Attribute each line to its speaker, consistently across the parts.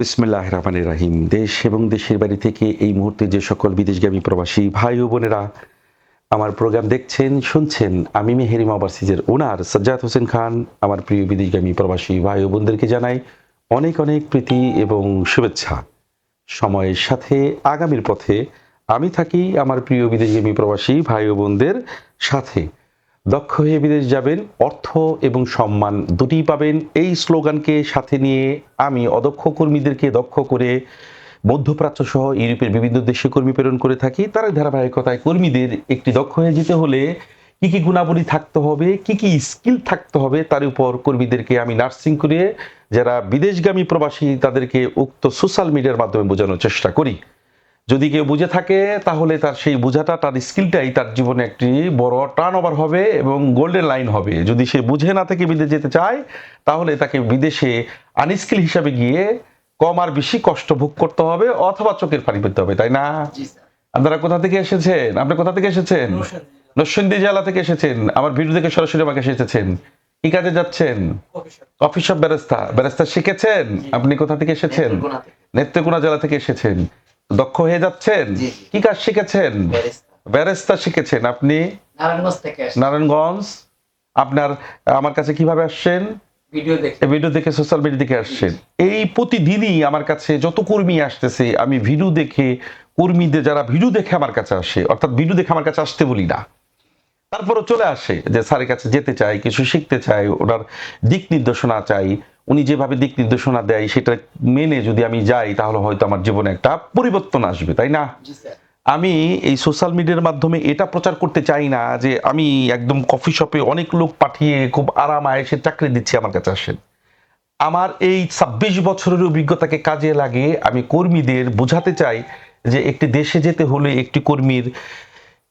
Speaker 1: বিসমিল্লাহ রহমান রাহিম দেশ এবং দেশের বাড়ি থেকে এই মুহূর্তে যে সকল বিদেশগামী প্রবাসী ভাই ও বোনেরা আমার প্রোগ্রাম দেখছেন, শুনছেন, আমি মেহেরিমা ওভারসিজের ওনার সজ্জাদ হোসেন খান, আমার প্রিয় বিদেশগামী প্রবাসী ভাই ও বোনদেরকে জানাই অনেক অনেক প্রীতি এবং শুভেচ্ছা। সময়ের সাথে আগামীর পথে আমি থাকি আমার প্রিয় বিদেশগামী প্রবাসী ভাই ও বোনদের সাথে। দক্ষ হয়ে বিদেশ যাবেন, অর্থ এবং সম্মান দুটিই পাবেন। এই স্লোগানকে সাথে নিয়ে আমি অদক্ষ কর্মীদেরকে দক্ষ করে মধ্যপ্রাচ্য সহ ইউরোপের বিভিন্ন দেশে কর্মী প্রেরণ করে থাকি। তার ধারাবাহিকতায় কর্মীদের একটি দক্ষ হয়ে যেতে হলে কি কি গুণাবলী থাকতে হবে, কি কি স্কিল থাকতে হবে, তার উপর কর্মীদেরকে আমি নার্সিং করে যারা বিদেশগামী প্রবাসী, তাদেরকে উক্ত সোশ্যাল মিডিয়ার মাধ্যমে বোঝানোর চেষ্টা করি। যদি কেউ বুঝে থাকে তাহলে তার সেই বোঝাটা তার স্কিলটাই তার জীবনে একটি বড় টার্ন ওভার হবে এবং গোল্ডেন লাইন হবে। যদি সে বুঝে না থেকে বিদেশে যেতে চায় তাহলে তাকে বিদেশে আনস্কিল হিসাবে গিয়ে কম আর বেশি কষ্ট ভোগ করতে হবে অথবা চোখের পানি পেতে হবে তাই না? আপনারা কোথা থেকে এসেছেন? আপনি কোথা থেকে এসেছেন?
Speaker 2: নরসিংদী
Speaker 1: জেলা থেকে। এসেছেন। আমার ভিডিও থেকে সরাসরি আমাকে এসেছেন। কি কাজে যাচ্ছেন?
Speaker 2: কফি শপ
Speaker 1: ব্যারেস্তা ব্যারেস্তা শিখেছেন? আপনি কোথা থেকে এসেছেন?
Speaker 2: নেত্রকোনা
Speaker 1: জেলা থেকে এসেছেন। দক্ষ হয়ে যাচ্ছেন। কি কাজ শিখেছেন?
Speaker 2: ব্যারেস্তা
Speaker 1: শিখেছেন আপনি?
Speaker 2: নারায়ণগঞ্জ
Speaker 1: আপনার আমার কাছে কীভাবে আসছেন?
Speaker 2: ভিডিও দেখে।
Speaker 1: ভিডিও দেখে সোশ্যাল মিডিয়া দেখে আসছেন। এই প্রতিদিনই আমার কাছে যত কর্মী আসতেছে আমি ভিডিও দেখে কর্মীদের যারা ভিডিও দেখে আমার কাছে আসে অর্থাৎ ভিডিও দেখে আমার কাছে আসতে বলি না। তারপরও চলে আসে যে স্যারের কাছে যেতে চাই কিছু শিখতে চাই ওনার দিক নির্দেশনা চাই উনি যেভাবে দিক নির্দেশনা দেয় সেটা মেনে যদি আমি যাই তাহলে হয়তো আমার জীবনে একটা পরিবর্তন আসবে তাই না? আমি এই সোশ্যাল মিডিয়ার মাধ্যমে এটা প্রচার করতে চাই না যে আমি একদম কফি শপে অনেক লোক পাঠিয়ে খুব আরাম আয়েসে চাকরি দিচ্ছি আমার কাছে আসেন। আমার এই ছাব্বিশ বছরের অভিজ্ঞতাকে কাজে লাগে আমি কর্মীদের বোঝাতে চাই যে একটি দেশে যেতে হলে একটি কর্মীর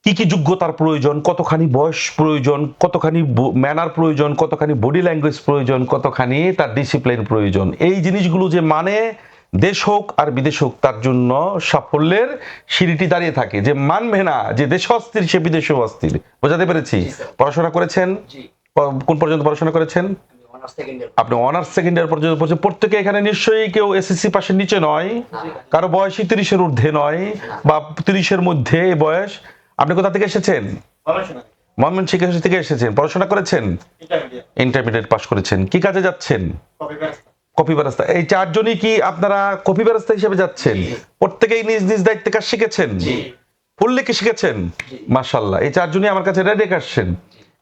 Speaker 1: কি কি যোগ্যতার প্রয়োজন কতখানি বয়স প্রয়োজন কতখানি ম্যানার প্রয়োজন কতখানি বডি ল্যাঙ্গুয়েজ প্রয়োজন কতখানি তার ডিসিপ্লিন প্রয়োজন। এই জিনিসগুলো যে মানে দেশ হোক আর বিদেশ হোক তার জন্য সাফল্যের সিঁড়িটি দাঁড়িয়ে থাকে। যে মানবে না যে দেশ অস্থির সে বিদেশে অস্থির। বোঝাতে পেরেছি? পড়াশোনা করেছেন? কোন পর্যন্ত পড়াশোনা করেছেন? আপনি অনার্স সেকেন্ড ইয়ার পর্যন্ত পড়ছেন। প্রত্যেকে এখানে নিশ্চয়ই কেউ এসএসসি পাশের নিচে নয়। কারও বয়সই তিরিশের ঊর্ধ্বে নয় বা তিরিশের মধ্যে এই বয়স। আপনি কোথা থেকে এসেছেন?
Speaker 2: পড়াশোনা
Speaker 1: ময়মনসিংহ থেকে এসেছেন। পড়াশোনা করেছেন?
Speaker 2: ইন্টারমিডিয়েট।
Speaker 1: পাস করেছেন। কি কাজে যাচ্ছেন? কপি ব্যবস্থা এই চারজনই কি আপনারা কপি ব্যবস্থা হিসেবে যাচ্ছেন? প্রত্যেকেই নিজ নিজ দায়িত্বে কাজ শিখেছেন? ফুললে কি শিখেছেন। মাশাল্লাহ এই চারজনই আমার কাছে রেডি আসছেন।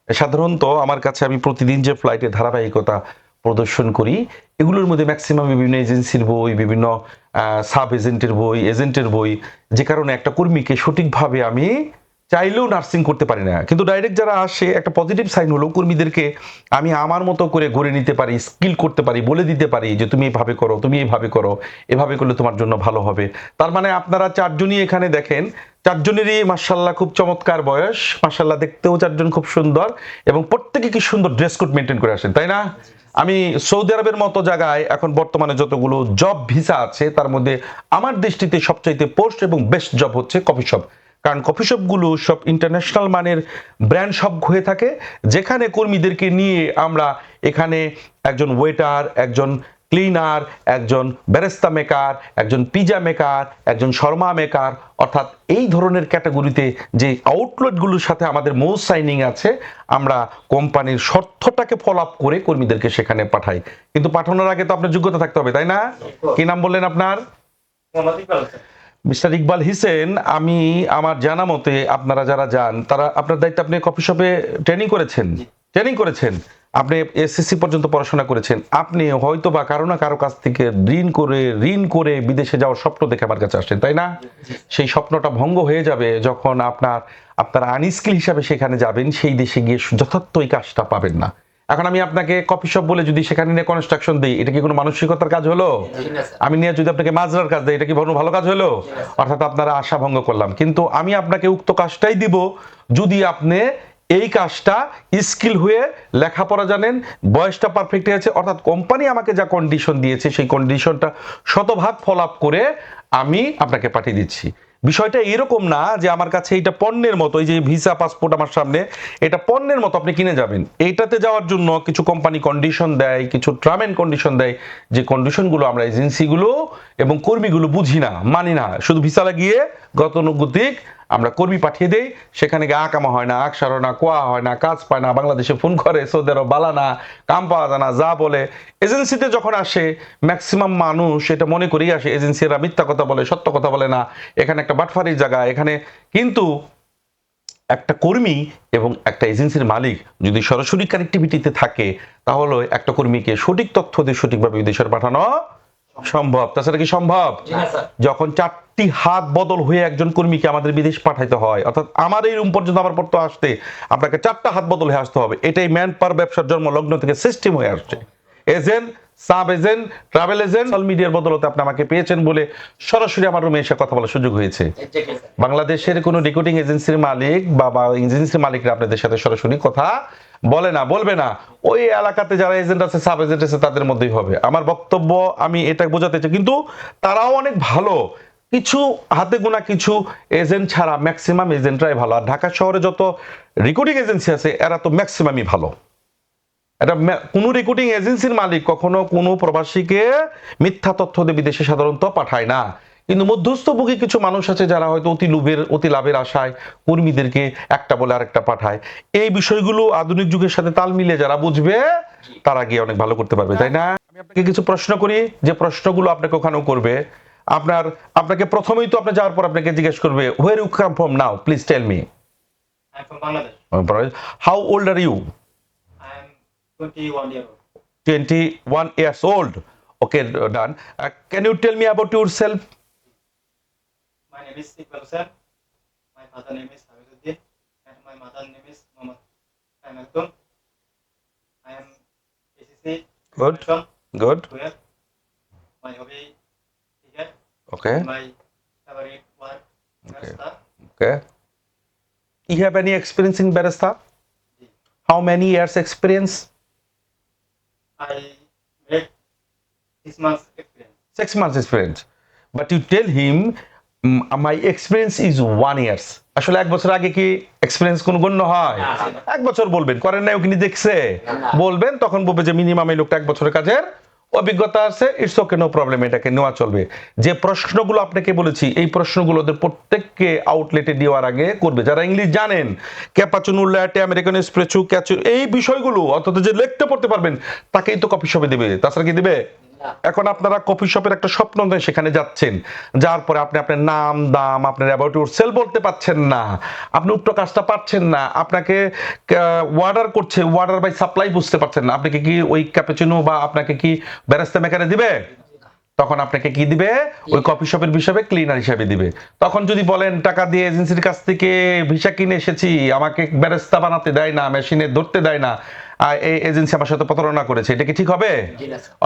Speaker 1: সাধারণত আমার কাছে আমি প্রতিদিন যে ফ্লাইটের ধারাবাহিকতা প্রদর্শন করি এগুলোর মধ্যে ম্যাক্সিমাম বিভিন্ন এজেন্সির বই বিভিন্ন সাব এজেন্টের বই এজেন্টের বই যে কারণে একটা কর্মীকে সঠিকভাবে আমি চাইলেও নার্সিং করতে পারি না। কিন্তু ডাইরেক্ট যারা আসে, একটা পজিটিভ সাইন হলো, কর্মীদেরকে আমি আমার মতো করে গড়ে নিতে পারি স্কিল করতে পারি, বলে দিতে পারি যে, তুমি এইভাবে করো, তুমি এইভাবে করো, এভাবে করলে তোমার জন্য ভালো হবে। তার মানে আপনারা চারজনই এখানে দেখেন, চারজনেরই মার্শাল্লাহ খুব চমৎকার বয়স। মার্শাল্লাহ দেখতেও চারজন খুব সুন্দর এবং প্রত্যেকে কি সুন্দর ড্রেস কোড মেনটেন করে আসেন, তাই না? আমি সৌদি আরবের মতো জায়গায় এখন বর্তমানে যতগুলো জব ভিসা আছে, তার মধ্যে আমার দৃষ্টিতে সবচাইতে পোস্ট এবং বেস্ট জব হচ্ছে কফি শপ কারণ কফি শপগুলো সব ইন্টারন্যাশনাল মানের ব্র্যান্ড শপ হয়ে থাকে। যেখানে কর্মীদেরকে নিয়ে আমরা এখানে একজন ওয়েটার একজন ক্লিনার একজন ব্যারেস্তা মেকার একজন পিজা মেকার একজন শর্মা মেকার অর্থাৎ এই ধরনের ক্যাটাগরিতে যে আউটলেটগুলোর সাথে আমাদের মোস্ট সাইনিং আছে, আমরা কোম্পানির শর্তটাকে ফলো আপ করে কর্মীদেরকে সেখানে পাঠাই। কিন্তু পাঠানোর আগে তো আপনার যোগ্যতা থাকতে হবে, তাই না? কি নাম বললেন আপনার? মিস্টার ইকবাল হিসেন আমি আমার জানা মতে আপনারা যারা যান তারা আপনার দায়িত্ব আপনি কফি শপে ট্রেনিং করেছেন। ট্রেনিং করেছেন। আপনি এসএসসি পর্যন্ত পড়াশোনা করেছেন। আপনি হয়তো বা কারও না কারও কাছ থেকে ঋণ করে ঋণ করে বিদেশে যাওয়ার স্বপ্ন দেখে আমার কাছে আসেন তাই না? সেই স্বপ্নটা ভঙ্গ হয়ে যাবে যখন আপনার আপনার আনস্কিল হিসাবে সেখানে যাবেন সেই দেশে গিয়ে যথার্থ ওই কাজটা পাবেন না। এখন আমি আপনাকে কফি শপ বলে যদি সেখানে নিয়ে কনস্ট্রাকশন দিই এটা কি কোনো মানসিকতার কাজ হলো? আমি নিয়ে যদি আপনাকে মাজরার কাজ দিই এটা কি কোনো ভালো কাজ হলো? অর্থাৎ আপনারা আশা ভঙ্গ করলাম। কিন্তু আমি আপনাকে উক্ত কাজটাই দিব যদি আপনি এই কাজটা স্কিল হয়ে লেখাপড়া জানেন বয়সটা পারফেক্ট আছে অর্থাৎ কোম্পানি আমাকে যা কন্ডিশন দিয়েছে সেই কন্ডিশনটা শতভাগ ফলো আপ করে আমি আপনাকে পাঠিয়ে দিচ্ছি। বিষয়টা এরকম না যে আমার কাছে এটা পণ্যের মতো, এই যে ভিসা পাসপোর্ট আমার সামনে, এটা পণ্যের মতো আপনি কিনে যাবেন। এইটাতে যাওয়ার জন্য কিছু কোম্পানি কন্ডিশন দেয়, কিছু টার্ম এন্ড কন্ডিশন দেয়, যে কন্ডিশনগুলো আমরা এজেন্সিগুলো এবং কর্মীগুলো বুঝি না, মানি না। শুধু ভিসা লাগিয়ে গতানুগতিক আমরা কর্মী পাঠিয়ে দেই, সেখানে গিয়ে আকামা হয় না আক সারো না, কোয়া হয় না, কাজ পায় না, বাংলাদেশে ফোন করে, সৌদি বালা না, কাম পাওয়া যায় না, যা বলে। এজেন্সিতে যখন আসে ম্যাক্সিমাম মানুষ এটা মনে করেই আসে, এজেন্সিরা মিথ্যা কথা বলে, সত্য কথা বলে না। এখানে একটা বাটফারির জায়গা, এখানে কিন্তু একটা কর্মী এবং একটা এজেন্সির মালিক যদি সরাসরি কানেক্টিভিটিতে থাকে, তাহলে একটা কর্মীকে সঠিক তথ্য দিয়ে সঠিকভাবে বিদেশে পাঠানো সম্ভব। তাছাড়া কি সম্ভব? যখন চারটি হাত বদল হয়ে একজন কর্মীকে আমাদের বিদেশ পাঠাইতে হয় অর্থাৎ আমার এই রুম পর্যন্ত আমার পড়তে আসতে আপনাকে চারটা হাত বদল হয়ে আসতে হবে। এটাই ম্যান পার ব্যবসার জন্ম লগ্ন থেকে সিস্টেম হয়ে আসছে। Agent sub agent travel agent. Social মিডিয়ার বদলতে আপনি আমাকে পেয়েছেন বলে সরাসরি আমার রুমে এসে কথা বলার সুযোগ হয়েছে। বাংলাদেশের কোনো রেকর্ডিং এজেন্সির মালিক বা বা এজেন্সির মালিকরা আপনাদের সাথে সরাসরি কথা বলে না বলবে না। ওই এলাকাতে যারা এজেন্ট আছে সাব এজেন্ট আছে তাদের মধ্যেই হবে। আমার বক্তব্য আমি এটা বোঝাতে চাই। কিন্তু তারাও অনেক ভালো। কিছু হাতে গোনা কিছু এজেন্ট ছাড়া ম্যাক্সিমাম এজেন্টরাই ভালো। আর ঢাকা শহরে যত রেকর্ডিং এজেন্সি আছে এরা তো ম্যাক্সিমামই ভালো। এটা কোনো রেকর্ডিং এজেন্সির মালিক কখনো কোনো প্রবাসীকে মিথ্যা তথ্য দিয়ে বিদেশে সাধারণত পাঠায় না। কিন্তু মধ্যস্থভোগী কিছু মানুষ আছে যারা হয়তো অতি লোভের অতি লাভের আশায় কর্মীদেরকে একটা বলে আরেকটা পাঠায়। এই বিষয়গুলো আধুনিক যুগের সাথে তাল মিলিয়ে যারা বুঝবে তারা গিয়ে অনেক ভালো করতে পারবে তাই না? আমি আপনাকে কিছু প্রশ্ন করি যে প্রশ্নগুলো আপনাকে ওখানেও করবে। আপনার আপনাকে প্রথমেই তো আপনি যাওয়ার পর আপনাকে জিজ্ঞেস করবে where you come from now please tell me. How old are you
Speaker 2: 21 year old.
Speaker 1: 21 years old. Okay, done. Uh, can you tell me about yourself?
Speaker 2: My name is Iqbal Hussain. My father name is Habibuddin and my mother name is Mohammad Kaimaktum. I am ACC
Speaker 1: Good. Good.
Speaker 2: Kuwait. My hobby.
Speaker 1: Okay.
Speaker 2: My favorite work
Speaker 1: Okay. Okay. You have any experience in barista? How many years experience?
Speaker 2: six months experience.
Speaker 1: But you tell him mm, my experience is one year আসলে এক বছর আগে কি experience কোনো গণ্য হয়? এক বছর বলবেন। করেন নাই ও ওকে
Speaker 3: দেখছে
Speaker 1: বলবেন তখন বলবে যে মিনিমাম এই লোকটা এক বছরের কাজের অভিজ্ঞতা আছে ইটস ওকে নো প্রবলেম এটাকে নেওয়া চলবে। যে প্রশ্নগুলো আপনাকে বলেছি, এই প্রশ্নগুলো ওদের প্রত্যেককে আউটলেটে দেওয়ার আগে করবে। যারা ইংলিশ জানেন ক্যাপাচুন উল্লাটে আমেরিকান স্প্রেচু ক্যাচু, এই বিষয়গুলো, অন্তত যে লিখতে পড়তে পারবেন, তাকেই তো কপি শপে দেবে। তাছাড়া কি দেবে? এখন আপনারা কফি শপের একটা স্বপ্ন নিয়ে সেখানে যাচ্ছেন। যার পরে আপনি আপনার নাম, দাম, আপনার অ্যাবাউট ইউর সেল বলতে পাচ্ছেন না। আপনি উক্ত কাজটা পাচ্ছেন না। আপনাকে ওয়ার্ডার করছে ওয়ার্ডার বাই সাপ্লাই বুঝতে পারছেন না। আপনাকে কি ওই ক্যাপেচিনো বা আপনাকে কি ব্যারেস্তা মেকারে দিবে? তখন আপনাকে কি দিবে? ওই কফি শপের হিসাবে ক্লিনার হিসাবে দিবে। তখন যদি বলেন, টাকা দিয়ে এজেন্সির কাছ থেকে ভিসা কিনে এসেছি, আমাকে ব্যারেস্তা বানাতে দেয় না মেশিনে ধরতে দেয় না। এই এজেন্সি আমার সাথে প্রতারণা করেছে এটা কি ঠিক হবে?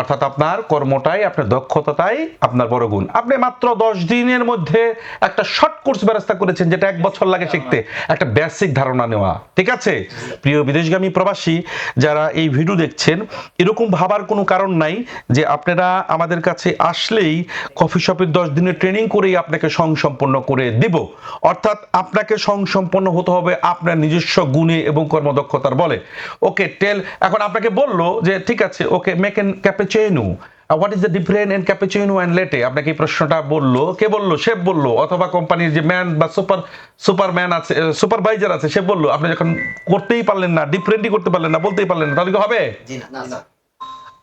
Speaker 1: অর্থাৎ আপনার কর্মটাই আপনার দক্ষতাটাই আপনার বড় গুণ। আপনি মাত্র দশ দিনের মধ্যে একটা শর্ট কোর্স ব্যবস্থা করেছেন যেটা এক বছর লাগে শিখতে। একটা বেসিক ধারণা নেওয়া ঠিক আছে? প্রিয় বিদেশগামী প্রবাসী যারা এই ভিডিও দেখছেন এরকম ভাবার কোনো কারণ নাই যে আপনারা আমাদের কাছে আসলেই কফি শপের দশ দিনের ট্রেনিং করেই আপনাকে সংসম্পন্ন করে দিব। অর্থাৎ আপনাকে সংসম্পন্ন হতে হবে আপনার নিজস্ব গুণে এবং কর্মদক্ষতার বলে। ওকে টেল এখন আপনাকে বলল যে ঠিক আছে okay make an cappuccino what is the different an cappuccino and latte আপনাকে এই প্রশ্নটা বলল। কে বলল? শেফ বলল অথবা কোম্পানির যে ম্যান বা সুপার সুপারম্যান আছে সুপারভাইজার আছে সে বলল আপনি যখন করতেই পারলেন না ডিফারেন্টই করতে পারলেন না বলতেই পারলেন না তাহলে কি হবে?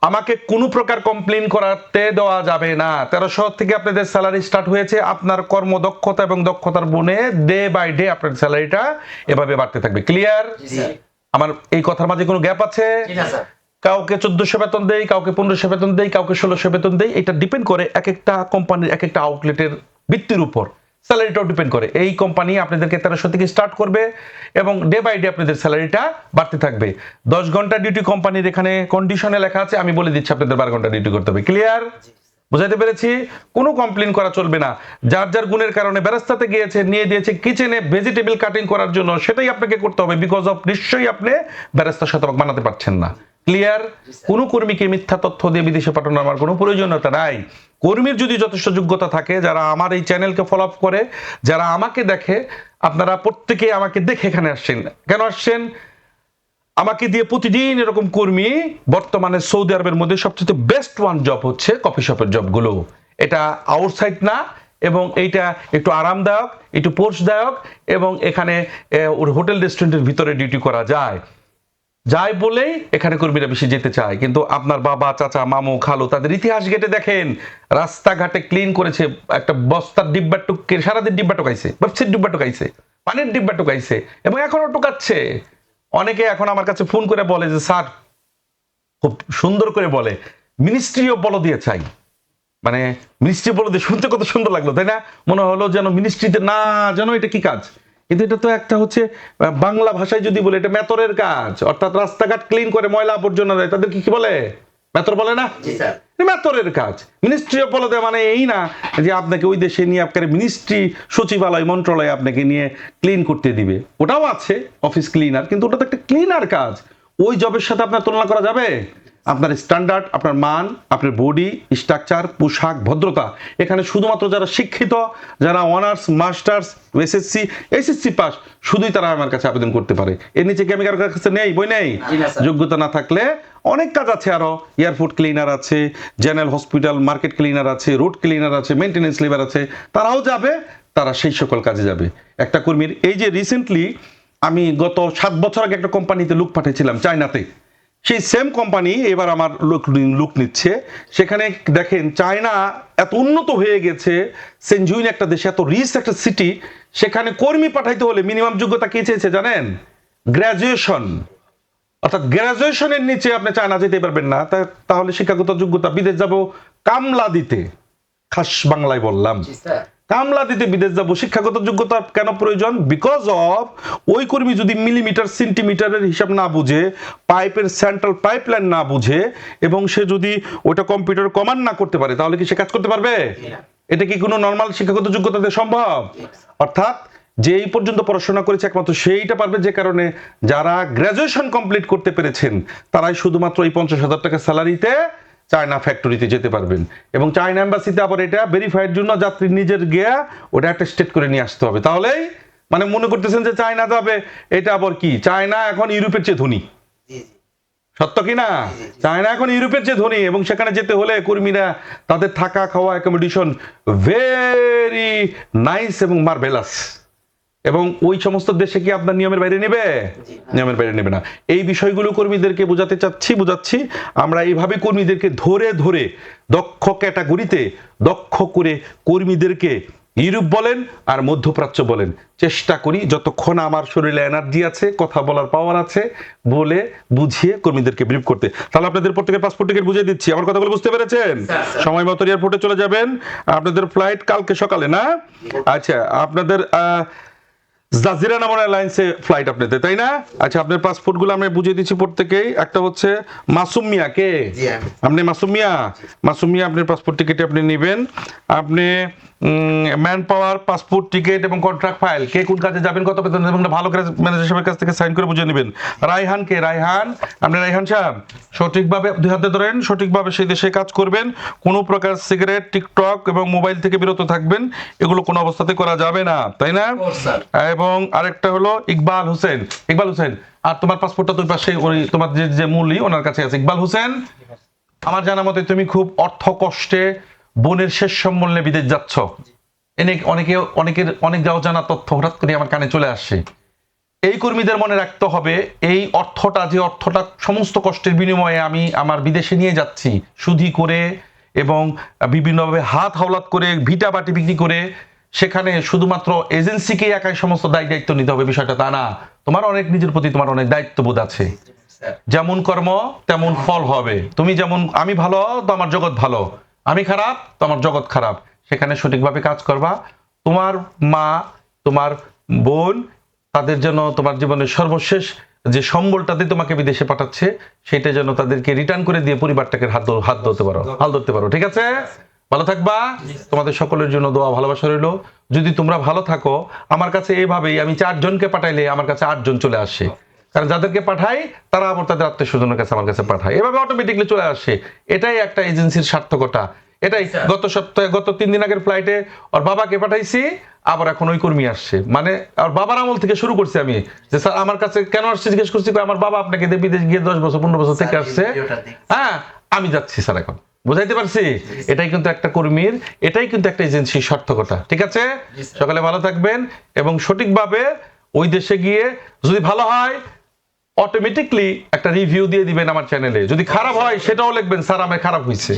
Speaker 1: আমাকে কোনো প্রকার কমপ্লেন করাতে দেওয়া যাবে না। তেরোশো থেকে আপনাদের স্যালারি স্টার্ট হয়েছে আপনার কর্মদক্ষতা এবং দক্ষতার বনে ডে বাই ডে আপনার স্যালারিটা এভাবে বাড়তে থাকবে। ক্লিয়ার আমার এই কথার মাঝে কোনো গ্যাপ আছে? কাউকে চোদ্দশো বেতন দেই কাউকে পনেরোশো বেতন দেই কাউকে ষোলোশো বেতন দেই এটা ডিপেন্ড করে এক একটা কোম্পানির এক একটা আউটলেটের ভিত্তির উপর। স্যালারিটাও ডিপেন্ড করে। এই কোম্পানি আপনাদেরকে তেরোশো থেকে স্টার্ট করবে এবং ডে বাই ডে আপনাদের স্যালারিটা বাড়তে থাকবে। দশ ঘণ্টা ডিউটি কোম্পানির এখানে কন্ডিশনে লেখা আছে আমি বলে দিচ্ছি আপনাদের বারো ঘণ্টা ডিউটি করতে হবে। ক্লিয়ার বুঝাইতে পেরেছি, কোনো কমপ্লেন করা চলবে না। যার যার গুণের কারণে ব্যবস্থাতে গিয়েছে, নিয়ে দিয়েছে কিচেনে ভেজিটেবল কাটিং করার জন্য, সেটাই আপনাকে করতে হবে বিকজ অফ নিশ্চয়ই আপনি ব্যবস্থা শতভাগ বানাতে পারছেন না। ক্লিয়ার কোনো কর্মীকে মিথ্যা তথ্য দিয়ে বিদেশে পাঠানোর আমার কোনো প্রয়োজনীয়তা নাই। কর্মীর যদি যথেষ্ট যোগ্যতা থাকে, যারা আমার এই চ্যানেলকে ফলো আপ করে, যারা আমাকে দেখে, আপনারা প্রত্যেকে আমাকে দেখে এখানে আসছেন। কেন আসছেন? আমাকে দিয়ে প্রতিদিন এরকম কর্মী বর্তমানে সৌদি আরবের মধ্যে সবচেয়ে বেস্ট ওয়ান জব হচ্ছে কফি শপের জবগুলো এটা আউটসাইড না, এবং এইটা একটু আরামদায়ক, একটু পোর্সদায়ক এবং এখানে ওর হোটেল রেস্টুরেন্টের ভিতরে ডিউটি করা যায়। যাই বলেই এখানে কর্মীরা বেশি যেতে চায়, কিন্তু আপনার বাবা, চাচা, মামু, খালু তাদের ইতিহাস ঘেটে দেখেন। রাস্তাঘাটে ক্লিন করেছে একটা বস্তার ডিব্বা টুকে সারাদিন ডিব্বা টুকাইছে ব্যবসার ডিব্বা টুকাইছে, পানির ডিব্বা টুকাইছে, এবং এখনও টুকাচ্ছে। অনেকে এখন আমার কাছে ফোন করে বলে যে, স্যার, খুব সুন্দর করে বলে। মিনিস্ট্রি মিনিস্ট্রিও বল দিয়ে চাই। মানে মিনিস্ট্রি বল দিয়ে শুনতে কত সুন্দর লাগল, তাই না? মনে হলো যেন মিনিস্ট্রিতে না, যেন এটা কি কাজ? কিন্তু এটা তো একটা হচ্ছে বাংলা ভাষায় যদি বলে, এটা মেতরের কাজ। অর্থাৎ রাস্তাঘাট ক্লিন করে ময়লা আবর্জনা দেয়, তাদের কি বলে? মেতর বলে না? মেতরের কাজ। মিনিস্ট্রি অফ বলতে মানে এই না যে আপনাকে ওই দেশে নিয়ে আপনার মিনিস্ট্রি সচিবালয় মন্ত্রণালয় আপনাকে নিয়ে ক্লিন করতে দিবে। ওটাও আছে অফিস ক্লিনার কিন্তু ওটা তো একটা ক্লিনার কাজ। ওই জবের সাথে আপনার তুলনা করা যাবে? আপনার স্ট্যান্ডার্ড আপনার মান আপনার বডি স্ট্রাকচার পোশাক ভদ্রতা। এখানে শুধুমাত্র যারা শিক্ষিত যারা honours masters SSC SSC pass শুধুই তারা আমার কাছে আবেদন করতে পারে। এর নিচে কি আমি কারোর কাছে নেই? বই নেই। যোগ্যতা না থাকলে অনেক কাজ আছে আরও। এয়ারপোর্ট ক্লিনার আছে, জেনারেল হসপিটাল মার্কেট ক্লিনার আছে, রোড ক্লিনার আছে মেনটেনেন্স লেবার আছে। তারাও যাবে, তারা সেই সকল কাজে যাবে। একটা কর্মীর, এই যে রিসেন্টলি আমি গত সাত বছর আগে একটা কোম্পানিতে লুক পাঠিয়েছিলাম চায়নাতে। সেই সেম কোম্পানি এবার আমার লুক লুক নিচ্ছে। সেখানে দেখেন চায়না এত উন্নত হয়ে গেছে সেনজুইন একটা দেশে, এত রিচ একটা সিটি সেখানে কর্মী পাঠাইতে হলে মিনিমাম যোগ্যতা কি চেয়েছে জানেন? গ্র্যাজুয়েশন অর্থাৎ গ্রাজুয়েশনের নিচে আপনি চায়না যেতে পারবেন না। তাহলে শিক্ষাগত যোগ্যতা বিদেশ যাব কামলা দিতে। খাস বাংলায় বললাম। কামলা দিতে বিদেশ যাব শিক্ষাগত যোগ্যতা কেন প্রয়োজন? বিকজ অফ ওই কর্মী যদি মিলিমিটার সেন্টিমিটারের হিসাব না বুঝে পাইপের সেন্ট্রাল পাইপলাইন না বুঝে এবং সে যদি ওটা কম্পিউটার কমান্ড না করতে পারে তাহলে কি সে কাজ করতে পারবে? এটা কি কোনো নর্মাল শিক্ষাগত যোগ্যতাতে সম্ভব? অর্থাৎ যে এই পর্যন্ত পড়াশোনা করেছে একমাত্র সেইটা পারবে যে কারণে যারা গ্রাজুয়েশন কমপ্লিট করতে পেরেছেন তারাই শুধুমাত্র এই পঞ্চাশ হাজার টাকা স্যালারিতে চায়না ফ্যাক্টরিতে যেতে পারবেন। এবং চায়না এম্বাসিতে আবার এটা ভেরিফাইড জন্য যাত্রী নিজের গিয়া ওটা একটা স্টেট করে নিয়ে আসতে হবে। তাহলেই মানে মনে করতেছেন যে চায়না যাবে এটা আবার কি? চায়না এখন ইউরোপের চেয়ে ধনী। সত্য কি না? চায়না এখন ইউরোপের চেয়ে ধনী এবং সেখানে যেতে হলে কর্মীরা তাদের থাকা খাওয়া অ্যাকোমোডেশন ভেরি নাইস এবং মার্ভেলাস এবং ওই সমস্ত দেশে কি আপনার নিয়মের বাইরে নেবে? নিয়মের বাইরে নেবে না। এই বিষয়গুলো কর্মীদেরকে বোঝাতে চাচ্ছি বোঝাচ্ছি। আমরা এইভাবে কর্মীদেরকে ধরে ধরে দক্ষ ক্যাটাগরিতে দক্ষ করে কর্মীদেরকে ইউরোপ বলেন আর মধ্যপ্রাচ্য বলেন। চেষ্টা করি যতক্ষণ আমার শরীরে এনার্জি আছে কথা বলার পাওয়ার আছে বলে বুঝিয়ে কর্মীদেরকে ব্রিফ করতে। তাহলে আপনাদের প্রত্যেকের পাসপোর্ট টিকিট বুঝিয়ে দিচ্ছি। আমার কথাগুলো বুঝতে পেরেছেন। সময় মতো এয়ারপোর্টে চলে যাবেন। আপনাদের ফ্লাইট কালকে সকালে না? আচ্ছা আপনাদের আহ, জাজিরা নামের এয়ারলাইন্সে ফ্লাইট আপনাদের তাই না? আচ্ছা আপনার পাসপোর্টগুলো আমরা বুঝিয়ে দিচ্ছি প্রত্যেকেই। একটা হচ্ছে মাসুম মিয়া কে? আপনি মাসুম মিয়া? মাসুম মিয়া আপনার পাসপোর্ট টিকিট আপনি নেবেন। আপনি ম্যান পাওয়ার পাসপোর্ট টিকিট এবং কন্ট্রাক্ট ফাইল কে কোন কাজে যাবেন কত বেতন এবং ভালো করে ম্যানেজার সাহেবের কাছ থেকে সাইন করে বুঝে নেবেন। রায়হান কে? রায়হান। আপনি রায়হান সাহেব সঠিকভাবে দুই হাতে ধরেন সঠিকভাবে সেই দেশে কাজ করবেন। কোনো প্রকার সিগারেট টিকটক এবং মোবাইল থেকে বিরত থাকবেন। এগুলো কোনো অবস্থাতে করা যাবে না তাই না. এবং আরেকটা হলো ইকবাল হোসেন। ইকবাল হোসেন, আর তোমার পাসপোর্টটা দুই পাশে ওই তোমার যে যে মূল্য ওনার কাছে আছে। ইকবাল হোসেন, আমার জানা মতে তুমি খুব অর্থ কষ্টে বোনের শেষ সম্বলনে বিদেশ যাচ্ছ। এনে অনেকে, অনেকের, অনেক যাওয়া জানা তথ্য হঠাৎ করে আমার কানে চলে আসছে এই কর্মীদের মনে রাখতে হবে, এই অর্থটা, যে অর্থটা সমস্ত কষ্টের বিনিময়ে আমি আমার বিদেশে নিয়ে যাচ্ছি, সুধি করে এবং বিভিন্নভাবে হাত হাওলাত করে, ভিটা বাটি বিক্রি করে সেখানে শুধুমাত্র এজেন্সিকে একাই সমস্ত দায় দায়িত্ব নিতে হবে বিষয়টা, তা না। তোমার অনেক নিজের প্রতি তোমার অনেক দায়িত্ববোধ আছে। যেমন কর্ম, তেমন ফল হবে। তুমি যেমন, আমি ভালো, তো আমার জগৎ ভালো। আমি খারাপ, তো আমার জগৎ খারাপ। সেখানে সঠিকভাবে কাজ করবা। তোমার মা, তোমার বোন, তাদের জন্য তোমার জীবনের সর্বশেষ যে সম্বলটাতে তোমাকে বিদেশে পাঠাচ্ছে, সেটা যেন তাদেরকে রিটার্ন করে দিয়ে পরিবারটাকে হাত হাত ধরতে পারো। হাল ধরতে পারো, ঠিক আছে? ভালো থাকবা। তোমাদের সকলের জন্য দোয়া ভালোবাসা রইল। যদি তোমরা ভালো থাকো আমার কাছে এইভাবেই আমি চারজনকে পাঠাইলে আমার কাছে আটজন চলে আসে। কারণ যাদেরকে পাঠাই তারা আবার তাদের আত্মীয় স্বজনের কাছে আমার কাছে পাঠায়। এভাবে অটোমেটিকলি চলে আসে। এটাই একটা এজেন্সির সার্থকতা। এটাই গত সপ্তাহে গত তিন দিন আগের ফ্লাইটে ওর বাবাকে পাঠাইছি আবার এখন ওই কর্মী আসছে। মানে আর বাবার আমল থেকে শুরু করছি আমি। যে স্যার আমার কাছে কেন আসছে জিজ্ঞেস করছি আমার বাবা আপনাকে বিদেশ গিয়ে দশ বছর পনেরো বছর থেকে আসছে। হ্যাঁ আমি যাচ্ছি স্যার এখন। বুঝাইতে পারছি? এটাই কিন্তু একটা কর্মীর এটাই কিন্তু একটা এজেন্সির সার্থকতা ঠিক আছে? সকালে ভালো থাকবেন এবং সঠিকভাবে ওই দেশে গিয়ে যদি ভালো হয় অটোমেটিকলি একটা রিভিউ দিয়ে দিবেন আমার চ্যানেলে যদি খারাপ হয় সেটাও লিখবেন স্যার আমার খারাপ হয়েছে।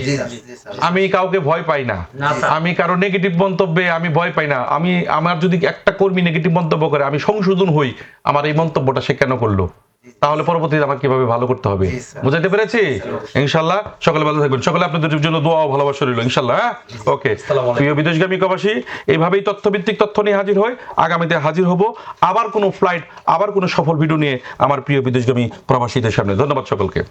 Speaker 1: আমি কাউকে ভয় পাই না।
Speaker 4: না,
Speaker 1: আমি কারও নেগেটিভ মন্তব্যে আমি ভয় পাই না। আমি আমার যদি একটা কর্মী নেগেটিভ মন্তব্য করে আমি সংশোধন হই আমার এই মন্তব্যটা সে কেন করল? তাহলে পরবর্তীতে আমাকে কীভাবে ভালো করতে হবে? বুঝাইতে পেরেছি? ইনশাল্লাহ সকালে ভালো থাকবেন। সকালে আপনাদের জন্য দোয়া ও ভালোবাসা রইল ইনশাল্লাহ হ্যাঁ? ওকে প্রিয় বিদেশগামী প্রবাসী এইভাবেই তথ্যভিত্তিক তথ্য নিয়ে হাজির হই। আগামীতে হাজির হব আবার কোনো ফ্লাইট আবার কোনো সফল ভিডিও নিয়ে আমার প্রিয় বিদেশগামী প্রবাসীদের সামনে। ধন্যবাদ সকলকে।